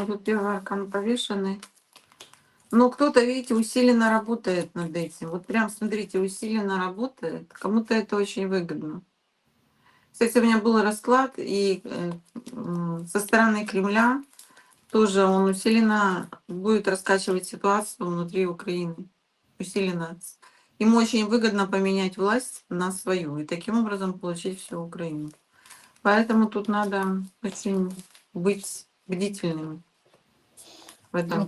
Тут первый аркан повешенный. Ну, кто-то, видите, усиленно работает над этим. Вот прям, смотрите, усиленно работает. Кому-то это очень выгодно. Кстати, у меня был расклад, и э, со стороны Кремля тоже он усиленно будет раскачивать ситуацию внутри Украины. Усиленно. Ему очень выгодно поменять власть на свою и таким образом получить всю Украину. Поэтому тут надо очень быть бдительными в этом.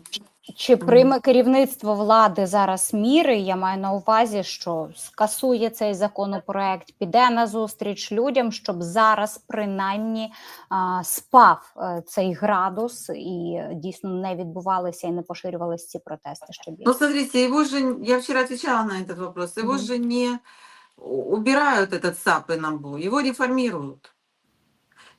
Чи прийме керівництво влади зараз міри? Я маю на увазі, що скасує цей законопроект, піде на зустріч людям, щоб зараз принаймні а, спав е, цей градус і е, дійсно не відбувалися і не поширювалися ці протести ще більше. Ну, смотрите, его же, я вчера отвечала на этот вопрос, его Мгм. же не у- убирают этот САП и НАБУ, его реформируют.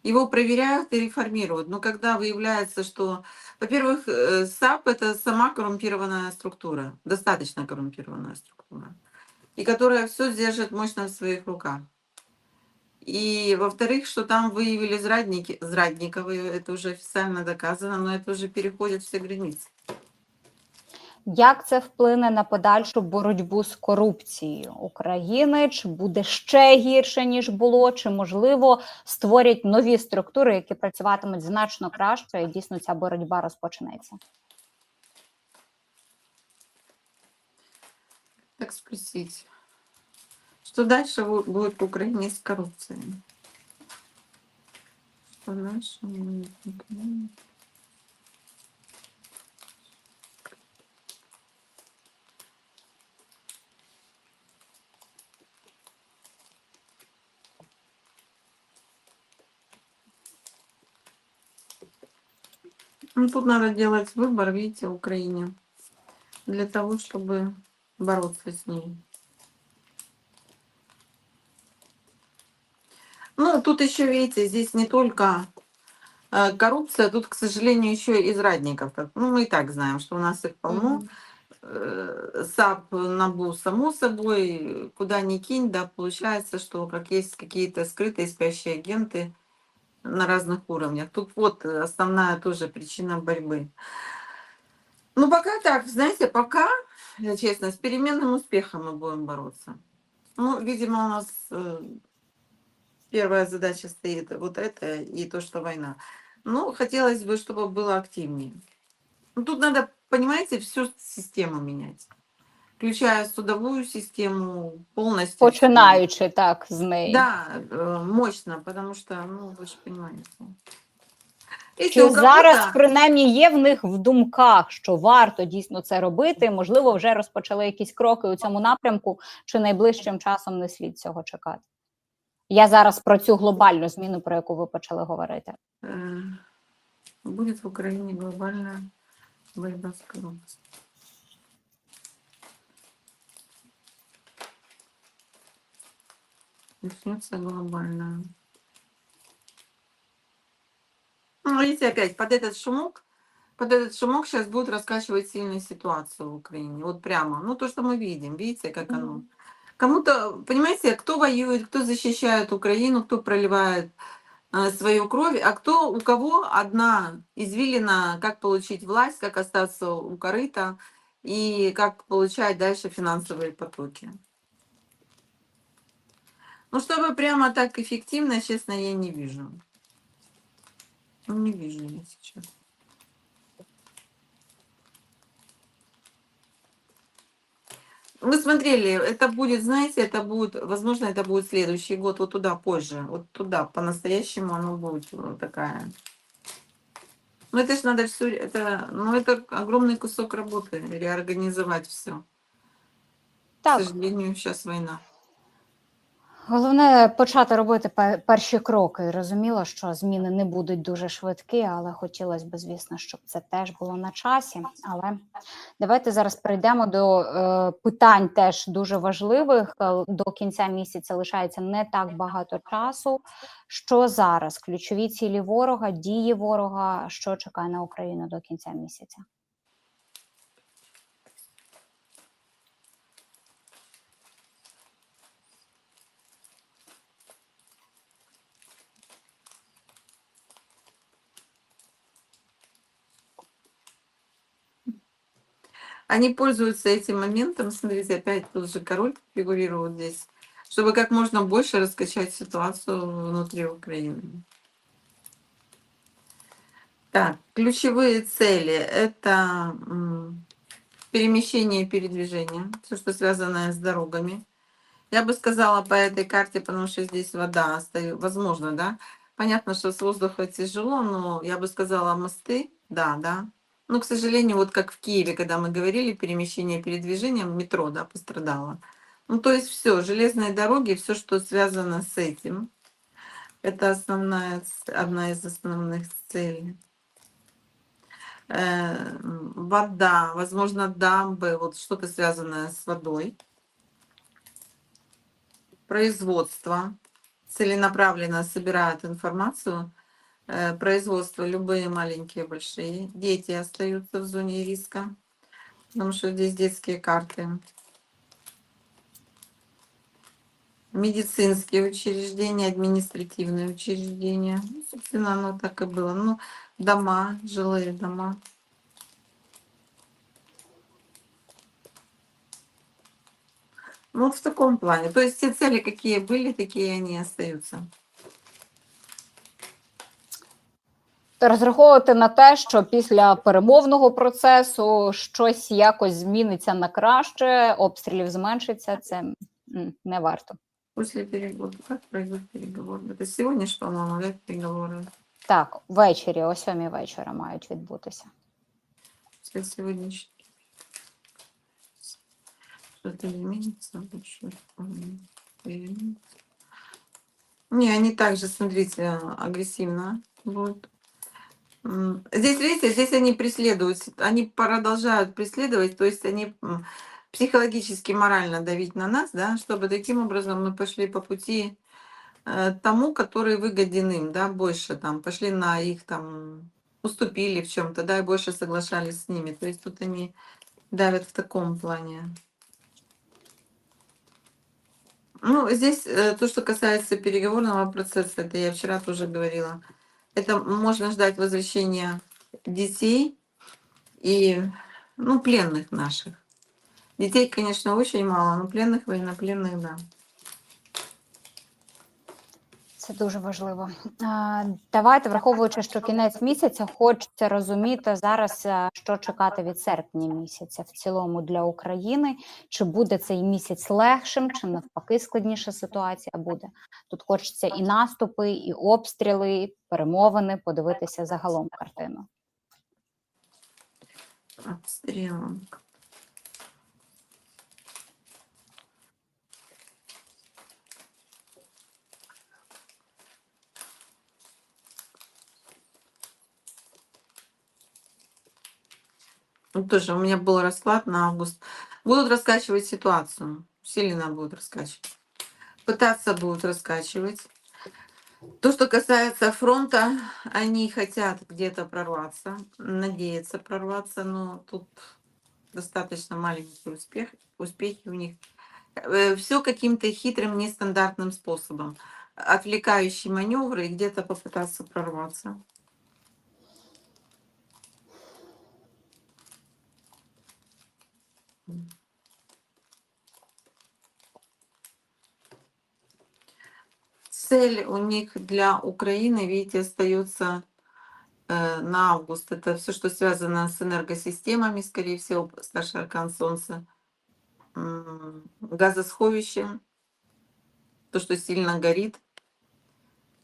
Его проверяют и реформируют. Но когда выявляется, что, во-первых, э, САП это сама коррумпированная структура, достаточно коррумпированная структура, и которая все держит мощно в своих руках. И, во-вторых, что там выявили зрадники, зрадников, это уже официально доказано, но это уже переходит все границы. Як це вплине на подальшу боротьбу з корупцією України? Чи буде ще гірше ніж було? Чи можливо створять нові структури, які працюватимуть значно краще, і дійсно ця боротьба розпочнеться? так спросить, что дальше бу- будет в? Что дальше будет Ну, тут надо делать выбор, видите, Украине, для того, чтобы бороться с ней. Ну, тут еще, видите, здесь не только э, коррупция, тут, к сожалению, еще и израдников. Ну, мы и так знаем, что у нас их полно. Мгм. Э, САП, НАБУ, само собой, куда ни кинь, да, получается, что как есть какие-то скрытые спящие агенты на разных уровнях. Тут вот основная тоже причина борьбы. Ну, пока так, знаете, пока, честно, с переменным успехом мы будем бороться. Ну, видимо, у нас э, первая задача стоит вот это и то, что война. Ну, хотелось бы, чтобы было активнее. Ну, тут надо, понимаете, всю систему менять. Включая судовую систему полностью. Починаючи так з неї. Да, э, мощно, потому что, ну, вы же понимаете. Если Чи у кого-то- зараз принаймні є в них в думках, що варто дійсно це робити? Можливо, вже розпочали якісь кроки у цьому напрямку, чи найближчим часом не слід цього чекати? Я зараз про цю глобальну зміну, про яку ви почали говорити. э, будет в Украине глобальная борьба с коррупцией. Начнется глобальная. Ну, видите, опять под этот шумок, под этот шумок сейчас будут раскачивать сильную ситуацию в Украине. Вот прямо. Ну, то, что мы видим. Видите, как оно. Кому-то, понимаете, кто воюет, кто защищает Украину, кто проливает э, свою кровь, а кто у кого одна извилина, как получить власть, как остаться у корыта и как получать дальше финансовые потоки. Ну, чтобы прямо так эффективно, честно, я не вижу. Ну, не вижу я сейчас. Вы смотрели, это будет, знаете, это будет, возможно, это будет следующий год, вот туда позже, вот туда, по-настоящему оно будет вот такая. Ну это ж надо все, это, ну это огромный кусок работы, реорганизовать все. К Так, сожалению, сейчас война. Головне почати робити перші кроки. Розуміло, що зміни не будуть дуже швидкі, але хотілося б, звісно, щоб це теж було на часі. Але давайте зараз перейдемо до е, питань, теж дуже важливих. Е, До кінця місяця лишається не так багато часу. Що зараз? Ключові цілі ворога, дії ворога, що чекає на Україну до кінця місяця? Они пользуются этим моментом, смотрите, опять тут же король фигурирует здесь, чтобы как можно больше раскачать ситуацию внутри Украины. Так, ключевые цели – это перемещение и передвижение, все, что связано с дорогами. Я бы сказала по этой карте, потому что здесь вода, возможно, да. Понятно, что с воздуха тяжело, но я бы сказала мосты, да, да. Но, к сожалению, вот как в Киеве, когда мы говорили, перемещение передвижение, метро, да, пострадало. Ну, то есть все, железные дороги, все, что связано с этим, это основная, одна из основных целей. Э, Вода, возможно, дамбы, вот что-то связанное с водой. Производство. Целенаправленно собирают информацию. Э, Производство, любые маленькие, большие. Дети остаются в зоне риска, потому что здесь детские карты. Медицинские учреждения, административные учреждения. Ну, собственно, оно так и было. Ну, дома, жилые дома. Ну, вот в таком плане. То есть все цели, какие были, такие они и остаются. розраховувати на те, що після перемовного процесу щось якось зміниться на краще, обстрілів зменшиться, це м, не варто. После переговоров. Как пройдут переговоры? Это сегодня, что, по-моему, да, переговоры? Так, ввечері, о сьомій вечора мають відбутися. После сегодняшних. Что-то изменится больше. М, изменится. Не, они также, смотрите, агрессивно будут. Здесь, видите, здесь они преследуют, они продолжают преследовать, то есть они психологически, морально давить на нас, да, чтобы таким образом мы пошли по пути э, тому, который выгоден им, да, больше там, пошли на их там, уступили в чем-то, да, и больше соглашались с ними. То есть тут они давят в таком плане. Ну, здесь э, то, что касается переговорного процесса, это я вчера тоже говорила, это можно ждать возвращения детей и, ну, пленных наших. Детей, конечно, очень мало, но пленных, военнопленных, да. Це дуже важливо. Давайте, враховуючи, що кінець місяця, хочеться розуміти зараз, що чекати від серпня місяця в цілому для України. Чи буде цей місяць легшим, чи навпаки складніша ситуація буде. Тут хочеться і наступи, і обстріли, і перемовини, подивитися загалом картину. Обстрелом. Ну, тоже у меня был расклад на август. Будут раскачивать ситуацию. Сильно будут раскачивать. Пытаться будут раскачивать. То, что касается фронта, они хотят где-то прорваться, надеются прорваться, но тут достаточно маленький успех, успехи у них. Все каким-то хитрым, нестандартным способом. Отвлекающие маневры и где-то попытаться прорваться. Цель у них для Украины, видите, остается э, на август. Это все, что связано с энергосистемами, скорее всего, старший аркан Солнца. М, Газосховище, то, что сильно горит.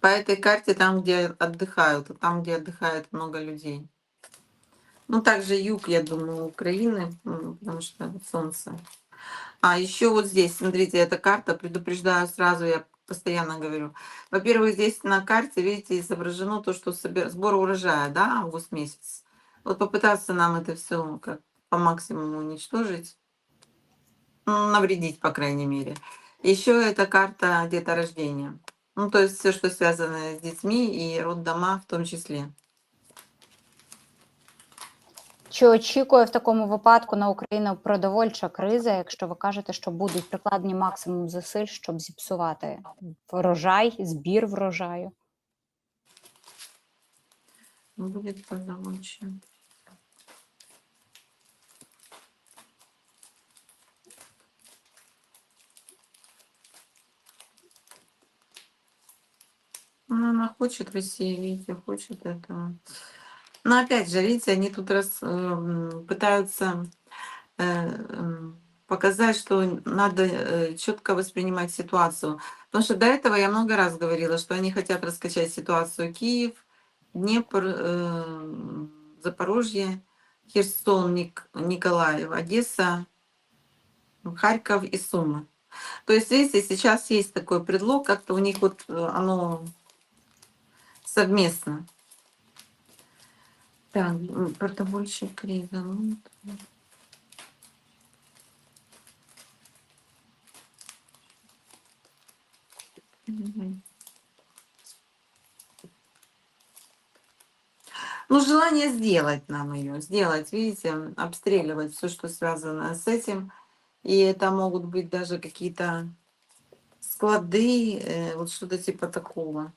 По этой карте там, где отдыхают, там, где отдыхает много людей. Ну, также юг, я думаю, Украины, потому что Солнце. А еще вот здесь, смотрите, эта карта, предупреждаю сразу, я постоянно говорю. Во-первых, здесь на карте, видите, изображено то, что собер- сбор урожая, да, август месяц. Вот попытаться нам это все как по максимуму уничтожить, ну, навредить, по крайней мере. Еще эта карта где-то рождения. Ну, то есть все, что связано с детьми и роддома в том числе. Чи очікує в такому випадку на Україну продовольча криза, якщо ви кажете, що будуть прикладені максимум зусиль, щоб зіпсувати врожай, збір врожаю? Ну, буде продовольча. Ну, Она хочет Россия, видите, этого. Но опять же, видите, они тут раз эм, пытаются э, м, показать, что надо четко воспринимать ситуацию. Потому что до этого я много раз говорила, что они хотят раскачать ситуацию Киев, Днепр, э, Запорожье, Херсон, Ник- Николаев, Одесса, Харьков и Сумы. То есть, видите, сейчас есть такой предлог, как-то у них вот э, оно совместно. Так, продовольчий кризис. ну. Ну, желание сделать нам ее, сделать, видите, обстреливать все, что связано с этим. И это могут быть даже какие-то склады, э, вот что-то типа такого.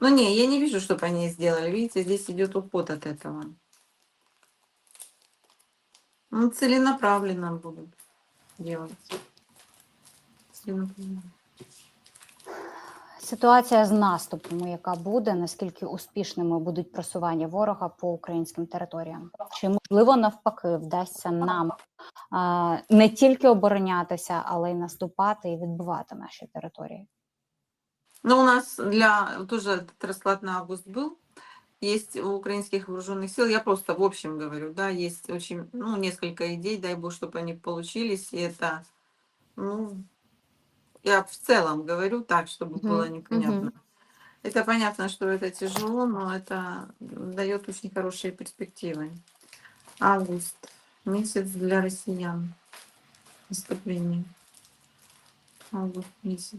Ну, не, я не вижу, чтобы они сделали. Видите, здесь идет уход от этого. Ну, целенаправленно будут делать. Ситуація з наступом, яка буде, наскільки успішними будуть просування ворога по українським територіям? Чи можливо навпаки вдасться нам а, не тільки оборонятися, але й наступати і відбивати наші території? Ну, у нас для тоже этот расклад на август был. Есть у украинских вооруженных сил, я просто в общем говорю, да, есть очень, ну, несколько идей, дай бог, чтобы они получились, и это, ну, я в целом говорю так, чтобы Мгм, было непонятно. мгм. Это понятно, что это тяжело, но это дает очень хорошие перспективы. Август, месяц для россиян. Наступление. Август месяц.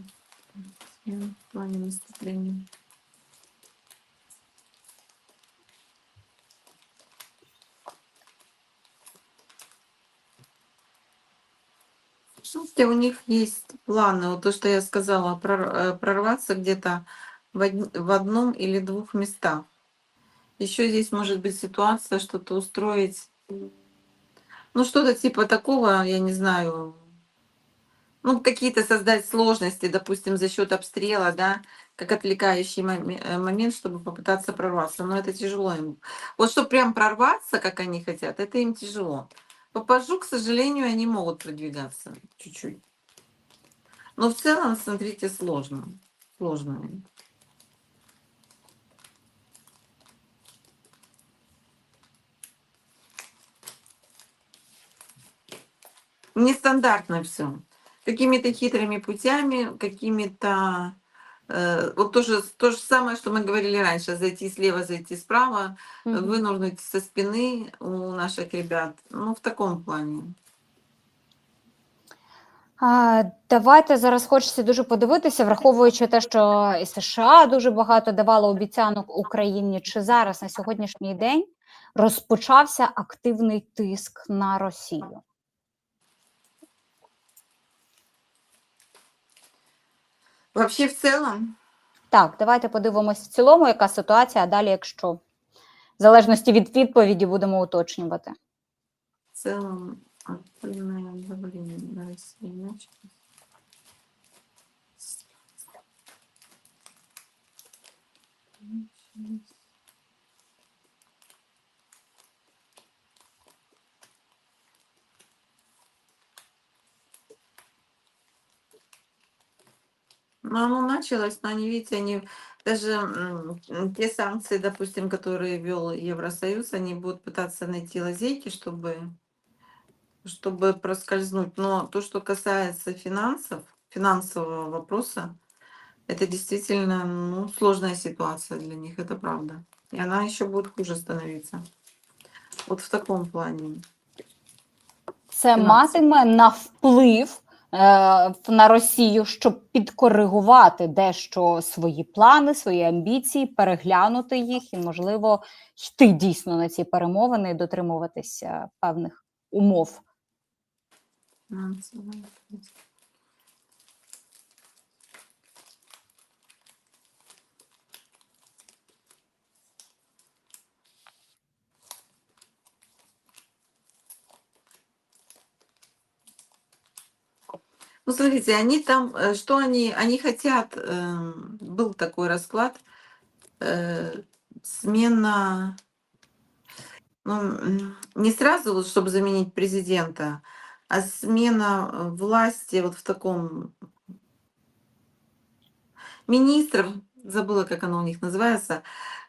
В плане наступления. Слушайте, у них есть планы, вот то, что я сказала, э, прорваться где-то в одном или двух местах. Еще здесь может быть ситуация, что-то устроить, ну что-то типа такого, я не знаю, ну какие-то создать сложности, допустим, за счет обстрела, да, как отвлекающий э, момент, чтобы попытаться прорваться. Но это тяжело им. Вот что прям прорваться, как они хотят, это им тяжело. По пажу, к сожалению, они могут продвигаться чуть-чуть. Но в целом, смотрите, сложно. Сложно. Нестандартно все. Какими-то хитрыми путями, какими-то... э, вот то же, то же самое, что мы говорили раньше. Зайти слева, зайти справа, Мгм. вынурнуть со спины у наших ребят. Ну, в таком плане. А, давайте зараз хочеться дуже подивитися, враховуючи те, що і США дуже багато давало обіцянок Україні, чи зараз на сьогоднішній день розпочався активний тиск на Росію. Вообще, в целом, Так, давайте подивимось в цілому, яка ситуація, а далі, якщо в залежності від відповіді, будемо уточнювати. в целом, активное давление на Россию началось. Началось. Ну, оно началось, но они, видите, они даже те санкции, допустим, которые ввел Евросоюз, они будут пытаться найти лазейки, чтобы, чтобы проскользнуть. Но то, что касается финансов, финансового вопроса, это действительно ну, сложная ситуация для них, это правда. И она еще будет хуже становиться. Вот в таком плане. Це матиме на вплив на Росію, щоб підкоригувати дещо свої плани, свої амбіції, переглянути їх і, можливо, йти дійсно на ці перемовини і дотримуватися певних умов. Ну, смотрите, они там, э, что они, они хотят, эм, был такой расклад, э, смена, ну, не сразу, вот, чтобы заменить президента, а смена э, власти вот в таком министров, забыла, как оно у них называется,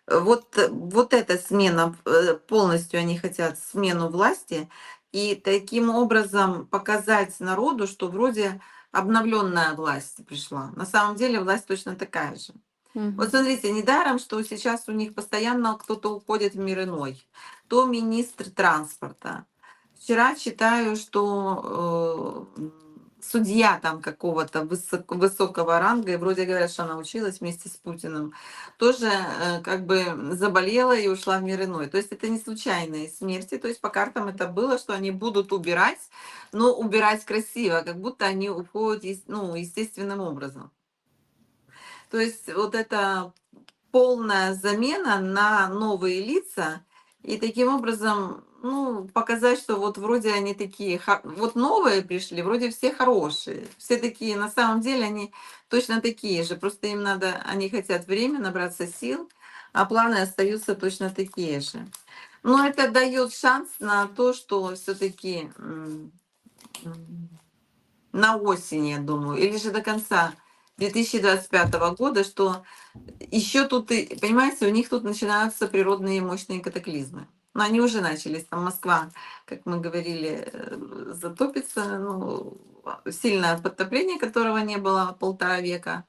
Э, вот, э, вот эта смена, э, полностью они хотят смену власти, и таким образом показать народу, что вроде обновленная власть пришла. На самом деле власть точно такая же. Мгм. Вот смотрите, недаром, что сейчас у них постоянно кто-то уходит в мир иной. То министр транспорта. Вчера читаю, что э, судья там какого-то высок- высокого ранга, и вроде говорят, что она училась вместе с Путиным, тоже э, как бы заболела и ушла в мир иной. То есть это не случайные смерти, то есть по картам это было, что они будут убирать, но убирать красиво, как будто они уходят ну, естественным образом. То есть вот это полная замена на новые лица, и таким образом, ну, показать, что вот вроде они такие, вот новые пришли, вроде все хорошие, все такие, на самом деле они точно такие же, просто им надо, они хотят время, набраться сил, а планы остаются точно такие же. Но это дает шанс на то, что все-таки на осень, я думаю, или же до конца 2025 года, что еще тут, понимаете, у них тут начинаются природные мощные катаклизмы. Но они уже начались. Там Москва, как мы говорили, э, затопится. Ну, сильное подтопление, которого не было полтора века.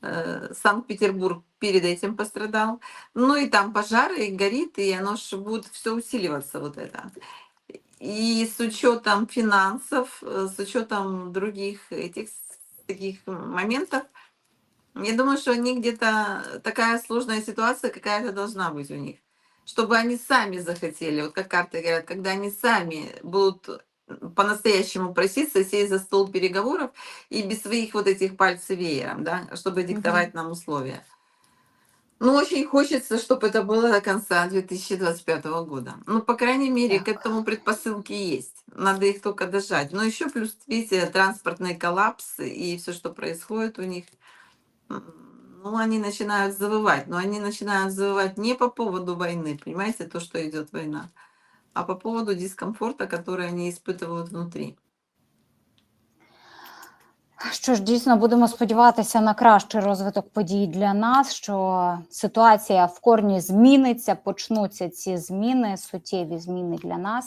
Э, Санкт-Петербург перед этим пострадал. Ну и там пожары, и горит, и оно же будет все усиливаться вот это. И с учетом финансов, э, с учетом других этих таких моментов, я думаю, что они где-то такая сложная ситуация какая-то должна быть у них. Чтобы они сами захотели, вот как карты говорят, когда они сами будут по-настоящему проситься, сесть за стол переговоров и без своих вот этих пальцев веером, да, чтобы диктовать нам условия. Ну, очень хочется, чтобы это было до конца 2025 года. Ну, по крайней мере, к этому предпосылки есть. Надо их только дожать. Но еще плюс, видите, транспортный коллапс и все, что происходит у них. м, Ну, они начинают завывать. Но они начинают завывать не по поводу войны, понимаете, то, что идет война, а по поводу дискомфорта, который они испытывают внутри. Що ж, дійсно будемо сподіватися на кращий розвиток подій для нас, що ситуація в корні зміниться, почнуться ці зміни, суттєві зміни для нас.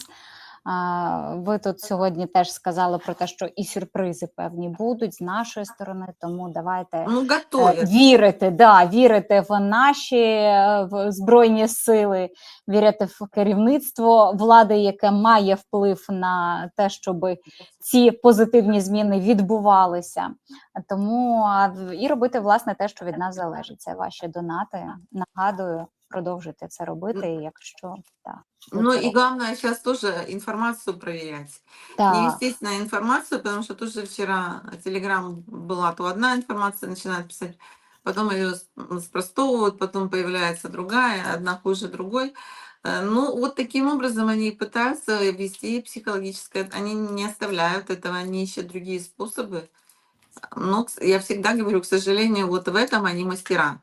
Ви тут сьогодні теж сказали про те, що і сюрпризи певні будуть з нашої сторони, тому давайте Ну, е, вірити, да, вірити в наші е, в збройні сили, вірити в керівництво влади, яке має вплив на те, щоб ці позитивні зміни відбувалися. Тому і робити власне те, що від нас залежить. Це ваші донати. Нагадую, продовжуйте це робити, якщо так. Ну и главное сейчас тоже информацию проверять. Так. вестись на информацию, потому что тоже вчера Телеграм была то одна информация, начинает писать, потом ее спростовывают, потом появляется другая, одна хуже другой. Э, Ну, вот таким образом они пытаются вести психологическое, они не оставляют этого, они ищут другие способы. Но я всегда говорю, к сожалению, вот в этом они мастера.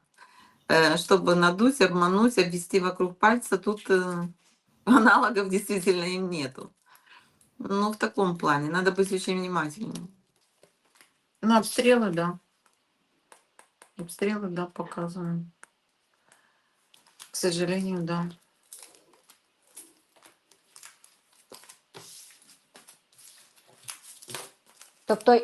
Э, Чтобы надуть, обмануть, обвести вокруг пальца, тут э, аналогов действительно им нету. Ну, в таком плане. Надо быть очень внимательным. Ну, обстрелы, да. Обстрелы, да, показывают. К сожалению, да. Тобто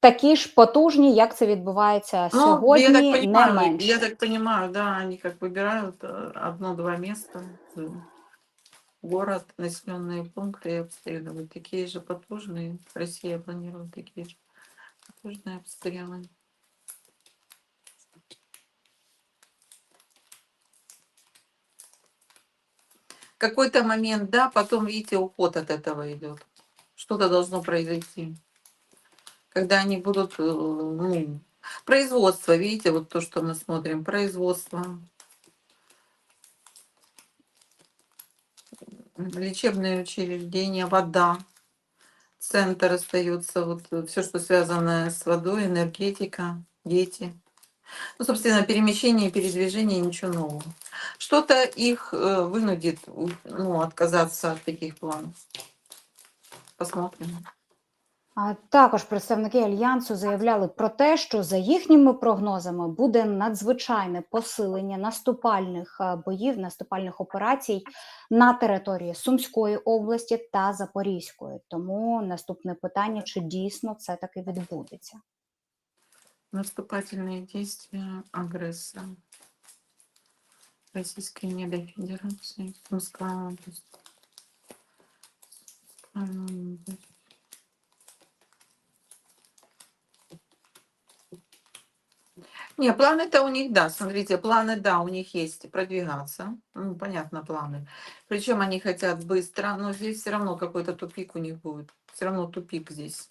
такі ж потужні, як це відбувається Ну, я так сьогодні, не понимаю, менше. я так понимаю, да, они как выбирают э, одно-два места, э, город, населенные пункты и обстреливают. Такие же потужные. Россия планирует такие же потужные обстрелы. какой-то момент, да, потом, видите, уход от этого идет. Что-то должно произойти. Когда они будут, э, ну, производство, видите, вот то, что мы смотрим, производство, лечебные учреждения, вода, центр остается, вот все, что связано с водой, энергетика, дети. Ну, собственно, перемещение, передвижение, ничего нового. Что-то их э, вынудит ну, отказаться от таких планов. Посмотрим. Також представники альянсу заявляли про те, що за їхніми прогнозами буде надзвичайне посилення наступальних е, боїв, наступальних операцій на території Сумської області та Запорізької. Тому наступне питання: чи дійсно це таки відбудеться? Наступательные действия агрессора. Российской недофедерации. Сумская область. Не, планы-то у них, да, смотрите, планы, да, у них есть продвигаться. Ну, понятно, планы. Причем они хотят быстро, но здесь все равно какой-то тупик у них будет. Все равно тупик здесь.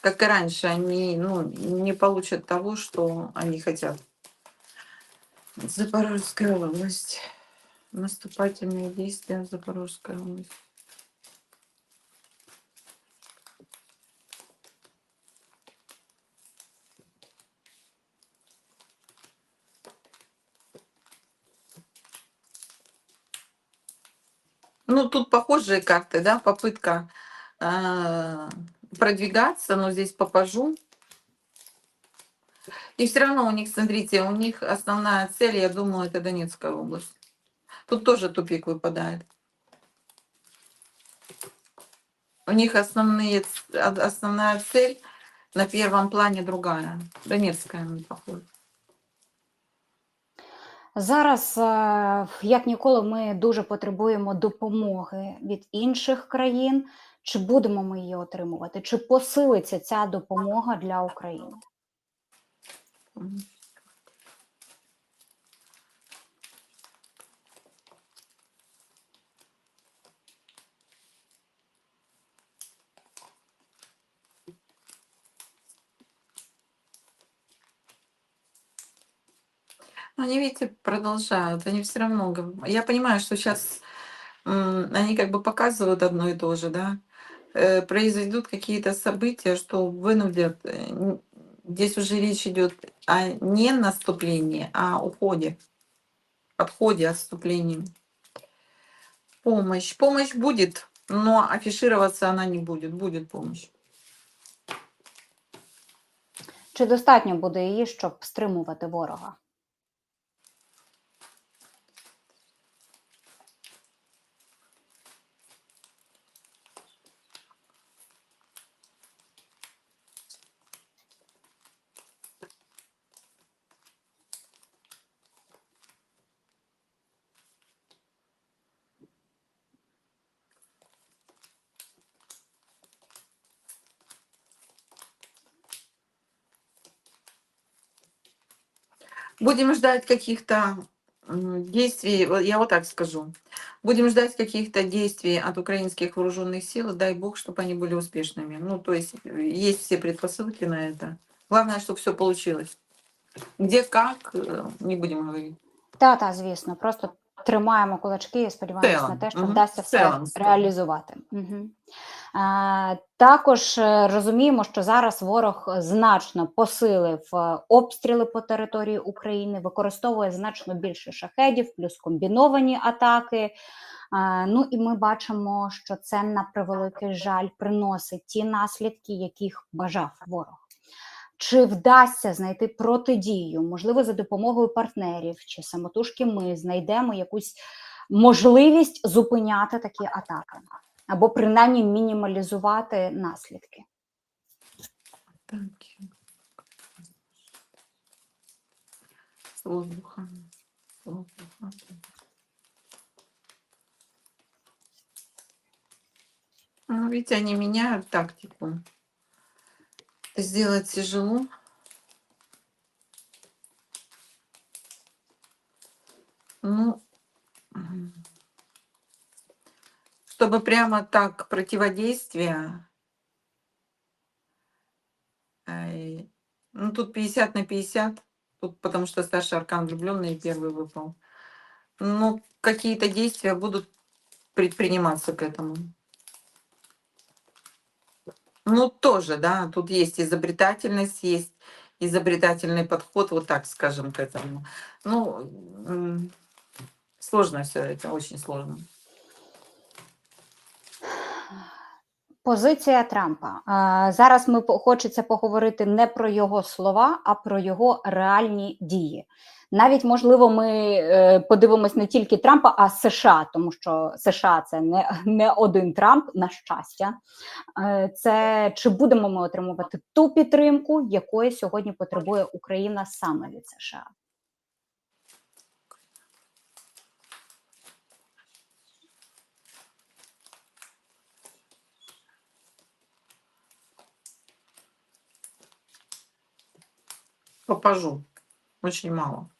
Как и раньше, они ну, не получат того, что они хотят. Запорожская область. Наступательные действия в Запорожской тут похожие карты, да, попытка э, продвигаться, но здесь попажу. И все равно у них, смотрите, у них основная цель, я думаю, это Донецкая область. Тут тоже тупик выпадает. У них основные, основная цель на первом плане другая. Донецкая, похоже. Зараз, е, як ніколи, ми дуже потребуємо допомоги від інших країн. Чи будемо ми її отримувати? Чи посилиться ця допомога для України? Они, видите, продолжают. Они все равно... гов- Я понимаю, что сейчас они как бы показывают одно и то же, да? Э, Произойдут какие-то события, что вынудят... э, Здесь уже речь идет о не наступлении, а уходе. Подходе, отступлении. Помощь. Помощь будет, но афишироваться она не будет. Будет помощь. Чи достатньо буде її, щоб стримувати ворога? Будем ждать каких-то действий, я вот так скажу. Будем ждать каких-то действий от украинских вооруженных сил, дай бог, чтобы они были успешными. Ну, то есть э, есть все предпосылки на это. Главное, чтобы все получилось. Где, как, э, не будем говорить. Та, та, звісно, просто тримаємо кулачки і сподіваємося на те, що мгм, вдасться в все реалізувати. Угу. А, також е, розуміємо, що зараз ворог значно посилив е, обстріли по території України, використовує значно більше шахедів, плюс комбіновані атаки. А, ну і ми бачимо, що це на превеликий жаль приносить ті наслідки, яких бажав ворог. Чи вдасться знайти протидію, можливо, за допомогою партнерів чи самотужки ми знайдемо якусь можливість зупиняти такі атаки, або принаймні мінімалізувати наслідки? Ну, видите, они меняют тактику. Сделать тяжело. Ну, чтобы прямо так противодействие, ну, тут 50 на 50, тут потому что старший аркан влюбленный первый выпал. Ну, какие-то действия будут предприниматься к этому. Ну, тоже, да, тут есть изобретательность, есть изобретательный подход, вот так скажем, к этому. Ну, м, сложно все это, очень сложно. Позиція Трампа. А, Зараз ми по- хочеться поговорити не про його слова, а про його реальні дії. Навіть можливо, ми е, подивимось не тільки Трампа, а США, тому що США це не, не один Трамп, на щастя. Е, Це чи будемо ми отримувати ту підтримку, якої сьогодні потребує Україна саме від США? Попажу. Очень мало.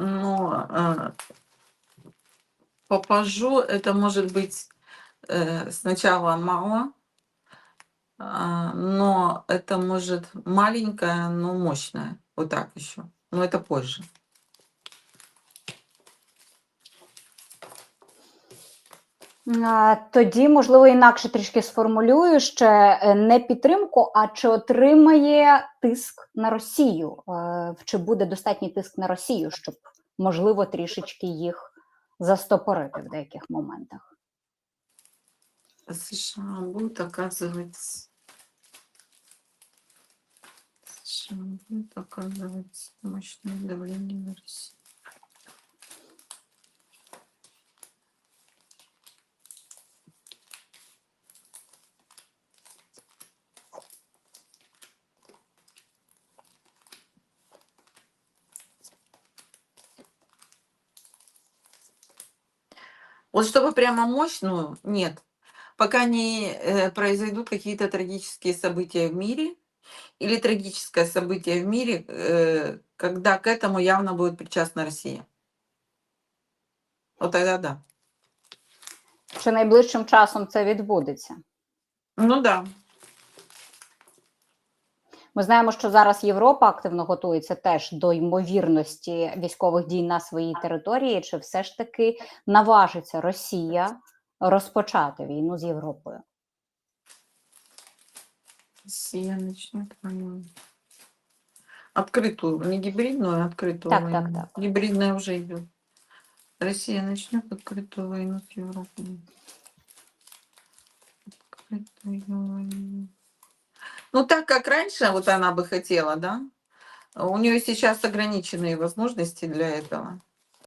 Но э, попажу, это может быть э, сначала мало, а, но это может маленькое, но мощное. Вот так еще. Но это позже. Тоді, можливо, інакше трішки сформулюю ще не підтримку, а чи отримає тиск на Росію? Е, Чи буде достатній тиск на Росію, щоб можливо трішечки їх застопорити в деяких моментах? США будут оказывать США будут оказывать мощное давление на Россию. Вот чтобы прямо мощную, нет. Пока не э, произойдут какие-то трагические события в мире, или трагическое событие в мире, э, когда к этому явно будет причастна Россия. Вот тогда да. Чи найближчим часом це відбудеться? Ну да. Ми знаємо, що зараз Європа активно готується теж до ймовірності військових дій на своїй території. Чи все ж таки наважиться Росія розпочати війну з Європою? Россия начнет войну. Открытую, не гибридную, а открытую Так, войну. так, так. Гибридная уже идет. Россия начнет открытую войну с Европой. Открытую войну. Ну, так как раньше вот она бы хотела, да? У нее сейчас ограниченные возможности для этого.